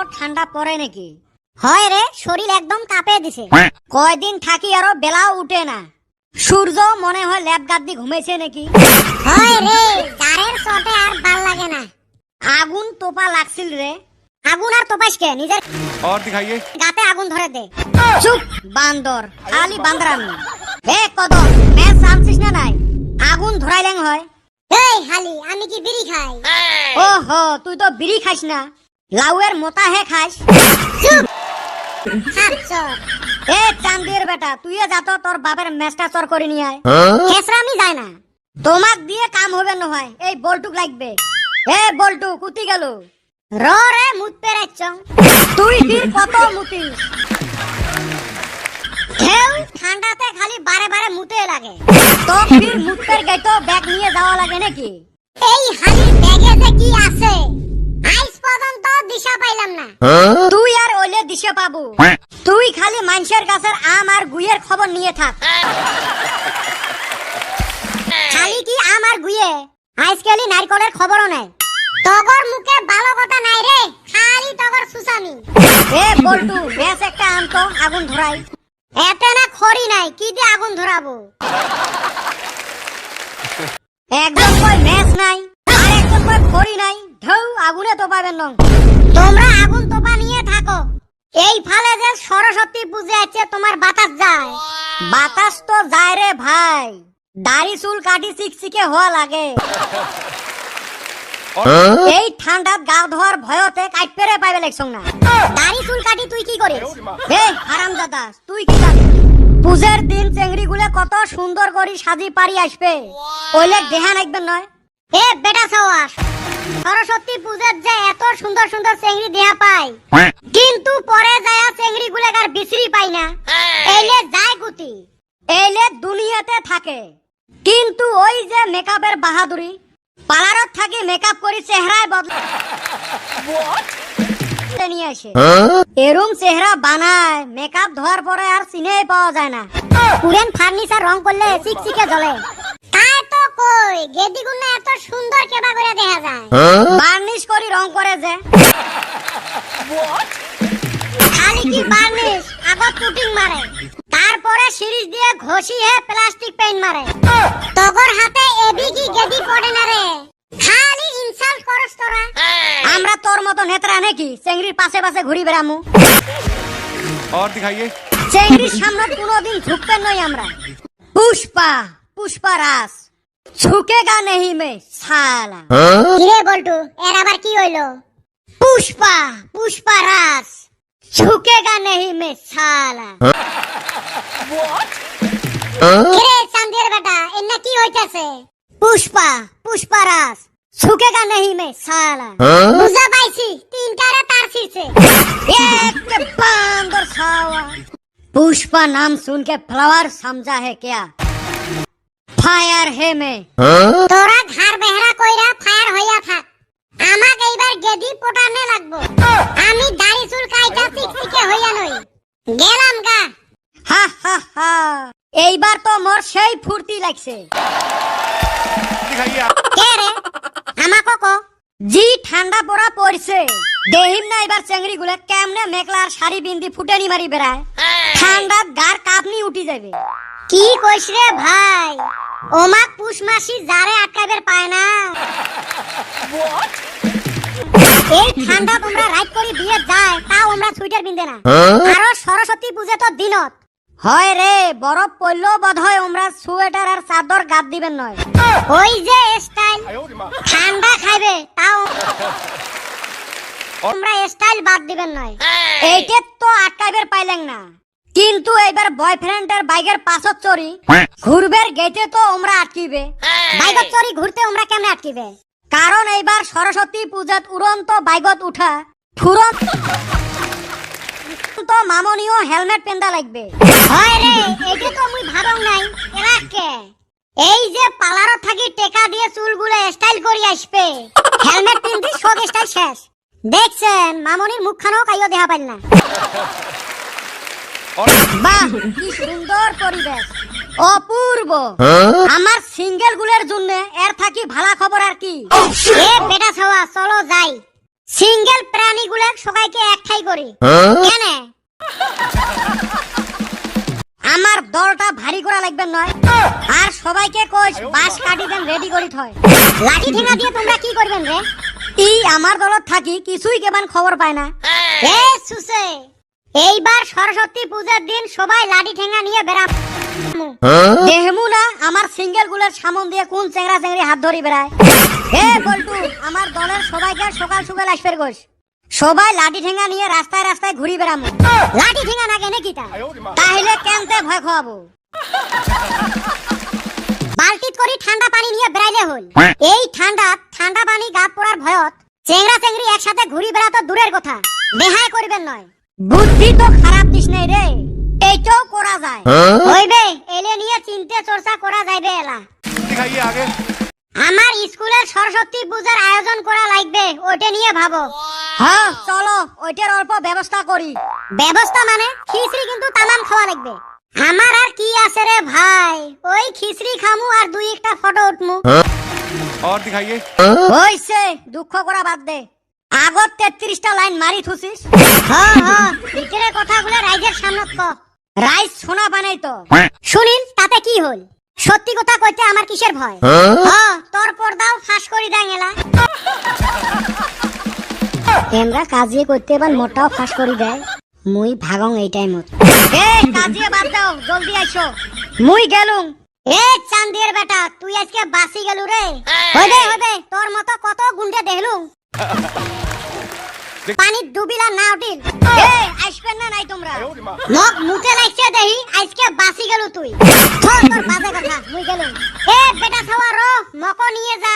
তোর ঠান্ডা পরে নাকি? হয় রে শরীর একদম কাঁপে দিছে। হ্যাঁ। কয়দিন থাকি আরও বেলাও উঠে না। সূর্য মনে হয় ল্যাব গাদ্দি ঘুমেছে নাকি? হয় রে জারের চটে আর ভালো লাগে না। আগুন তোপা লাগছিল রে। আগুন আর তোপাস কে? নিজের আর দেখাইয়ে গাতে আগুন ধরে দে। চুপ বান্দর খালি বান্দরাম। হে কদম ম্যাচ জানছিস না নাই? আগুন ধরাইলেন হয়। এই খালি আমি কি বিড়ি খাই? হ্যাঁ। ওহো তুই তো বিড়ি খাস না। লাউয়ের মোতা হে খাইস চুপ। এ চান্দির বেটা তুই যা তো তোর বাপের মেসটা চর করে নিয়ে আয়। খেসরামি যায় না। তোমাক দিয়ে কাম হবে নহয় এই বলটুক লাগবে। এ বলটু কুতি গেল। র রে মুত পেরাচ্ছ তুই ফির কত মুতিস ঢেউ ঠান্ডাতে খালি বারে বারে মুতে লাগে। তো ফির মুতের গাইতো ব্যাগ নিয়ে যাওয়া লাগে নাকি? এই হালির ব্যাগে যে কি আছে? পর্যন্ত দিশা পাইলাম না। তুই আর ওলে দিশা পাবো। তুই খালি মানুষের গাছের আম আর গুইয়ের খবর নিয়ে থাক। খালি কি আম আর গুইয়ে আজকালি নারকলের খবরও নাই। তগর মুখে ভালো কথা নাই রে খালি তগর সুসামি এ বল্টু বেশ একটা আনতো আগুন ধরাই। এতে না খড়ি নাই কি দিয়ে আগুন ধরাবো? একজন কই ম্যাচ নাই আর একজন কই খড়ি নাই। ঢৌ আগুনে তো পাবেন নং তোমরা আগুন তোপা নিয়ে থাকো। এই ফালে যে সরস্বতী পূজা আছে তোমার বাতাস যায়। বাতাস তো যায় রে ভাই। দাড়ি চুল কাটি চিকচিকে হওয়া লাগে। এই ঠান্ডাত গা ধোয়ার ভয়তে কাট পেরে পাইবে লাগছং না দাড়ি চুল কাটি তুই কি করিস হে হারাম দাদা তুই কি জানিস পূজার দিন চেংড়ি গুলে কত সুন্দর করি সাজি পারি আসবে। ওইলে দেহা নাকবেন নয় এ বেটা সরস্বতী পূজার যে এত সুন্দর সুন্দর চেংড়ি দেহা পায়। কিন্তু পরে যায় চেংড়ি গুলেকার বিশ্রি পাই না। এইলে যায় গুতি এইলে দুনিয়াতে থাকে। কিন্তু ওই যে মেকআপের বাহাদুরি পার্লারত থাকি মেকআপ করি চেহারায় বদলে নিয়ে আসে। এরম চেহারা বানায় মেকআপ ধোয়ার পরে আর চিনেই পাওয়া যায় না। পুরেন ফার্নিচার রং করলে চিকচিকে জ্বলে। কই? গেদি এত সুন্দর কেবা করে দেখা যায়। হ্যাঁ? বার্নিশ করি রং করে যে। কি বার্নিশ? আগত টুটিং মারে। তারপরে সিরিজ দিয়ে ঘষি হে প্লাস্টিক পেইন্ট মারে। তগর হাতে এবি কি গেদি পড়ে না রে? খালি ইনসাল্ট করস তোরা। আমরা তোর মতো নেত্রা নাকি চেংড়ির পাশে পাশে ঘুরি বেড়ামু? আর দেখাইয়ে। চেংড়ির সামনে কোনোদিন নই আমরা। পুষ্পা পুষ্পা রাস झुकेगा नहीं मैं साला। हाँ? किरे बोलटू एराबर की होलो पुष्पा पुष्पा रास। झुकेगा नहीं मैं साला। हाँ? हाँ? किरे संधीर बेटा इन्ने की होई कैसे पुष्पा पुष्पा रास। झुकेगा नहीं मैं साला। मुझा बाईसी तीन कारे तारसी से। एक पे पांग और सावा पुष्पा नाम सुन के फ्लावर समझा है क्या? ফায়ার হে মে হ্যাঁ? তোরা ঘর বেহরা কইরা ফায়ার হইয়া থাক। আমাক এইবার গেদি পোটানে লাগবো। আমি দাড়ি চুল কাইটা সিকসিকে হইয়া নই গেলাম গা। হা হা হা। এইবার তো মোর সেই ফুর্তি লাগছে। কে রে? আমাক কো। জি ঠান্ডা পড়া পড়ছে। দেহিম না এবার চেংড়ি গুলো কেমনে মেঘলার শাড়ি বিন্দি ফুটেনি মারি বেড়ায়। হ্যাঁ। ঠান্ডা গার কাপনি উঠি যাবে কি কইস রে ভাই? ওমাক পুষ মাসি জারে আটকাবের পায় না। এই ঠান্ডা তোমরা রাইড করে বিয়ে যায় তাও আমরা সুইটার বিন্দে না। আরও সরস্বতী পূজা তো দিনত। হয় রে বরফ পড়লেও বোধ হয় আমরা সোয়েটার আর চাদর গাদ দিবেন নয়। ওই যে স্টাইল ঠান্ডা খাইবে তাও আমরা স্টাইল বাদ দিবেন নয়। এইটা তো আটকাইবের পাইলেন না। কিন্তু এইবার বয়ফ্রেন্ডের বাইকের পাশত চড়ি। ঘুরবের গেটে তো আমরা আটকিবে। বাইকত চড়ি ঘুরতে আমরা কেমনে আটকিবে? কারণ এইবার সরস্বতী পূজাত উড়ন্ত বাইকত উঠা। ফুরন্ত তো মামনিও হেলমেট পেন্দা লাগবে। হয় রে এইটা তো মুই ভাবং নাই এলাকে। এই যে পালারত থাকি টেকা দিয়ে চুলগুলো স্টাইল করি আসবে। হেলমেট পিন্দি শোক স্টাইল শেষ। দেখছেন মামনির মুখখানাও কাইও দেখা পাইল না। বাহ কি সুন্দর পরিবেশ। অপূর্ব। আমার সিঙ্গেল গুলের জন্য এর থাকি ভালা খবর আর কি। এ বেটা ছাওয়া চলো যাই। সিঙ্গেল প্রাণীগুলো সবাইকে একঠাই করি। কেন? আমার দলটা ভারী করা লাগবে নয়। আর সবাইকে কোচ বাস কাটি দেন রেডি করি থয়। লাঠি ঠেঙা দিয়ে তোমরা কি করবেন রে? ই আমার দলত থাকি কিছুই কেমন খবর পায় না। এ সুসে! এইবার সরস্বতী পূজার দিন সবাই লাঠি ঠেঙা নিয়ে বেড়াম। দেহমু না আমার সিঙ্গেল গুলের সামন দিয়ে কোন চেংড়া চেংড়ি হাত ধরি বেড়ায়। হে বল্টু আমার দলের সবাইকে সকাল সকাল আসবে গোস সবাই লাঠি ঠেঙ্গা নিয়ে রাস্তায় রাস্তায় ঘুরি বেড়ামু। লাঠি ঠেঙ্গা না কেনে কিটা তাহলে কেমতে ভয় খাওয়াবো বালতিত করি ঠান্ডা পানি নিয়ে বেড়াইলে হল। এই ঠান্ডা ঠান্ডা পানি গাত পড়ার ভয়ত চেংড়া চেংড়ি একসাথে ঘুরি বেড়াতো দূরের কথা। দেহাই করবেন নয়। বুদ্ধি তো খারাপ দিস নাই রে। এইটাও করা যায়। হ্যাঁ? ওই বে এলে নিয়ে চিন্তা চর্চা করা যাইবে এলা। আমার স্কুলের সরস্বতী পূজার আয়োজন করা লাগবে ওটা নিয়ে ভাবো। হ্যাঁ চলো ওইটার অল্প ব্যবস্থা করি। ব্যবস্থা মানে খিচড়ি কিন্তু তামাম খাওয়া লাগবে। আমার আর কি আছে রে ভাই? ওই খিচড়ি খামু আর দুই একটা ফটো উঠমু। হ্যাঁ? আর দিখাইয়ে। হ্যাঁ? হইছে দুঃখ করা বাদ দে। আগত তেত্রিশটা লাইন মারি থুসিস? হ্যাঁ হ্যাঁ ভিতরে কথাগুলো রাইজের সামনে ক। রাইজ শোনা বানাই তো শুনিন তাতে কি হল? সত্যি কথা কইতে আমার কিসের ভয়? হ্যাঁ? তোর পর্দাও ফাঁস করি দেন এলা। এমরা কাজিয়ে করতে এবার মোটাও ফাঁস করি দেয়। মুই ভাগং এই টাইমত। এ কাজিয়ে বাদ দাও জলদি আইসো। মুই গেলুম। এ চান্দের বেটা তুই আজকে বাসি গেলু রে। হবে হবে তোর মতো কত গুন্ডে দেখলুম। পানির ডুবিলা না উঠিল। এ আসবেন না নাই তোমরা? লোক মুখে লাগছে দেহি আজকে বাসি গেল তুই। তোর বাজে কথা মুই গেল এ বেটা খাওয়া রো মক নিয়ে যা।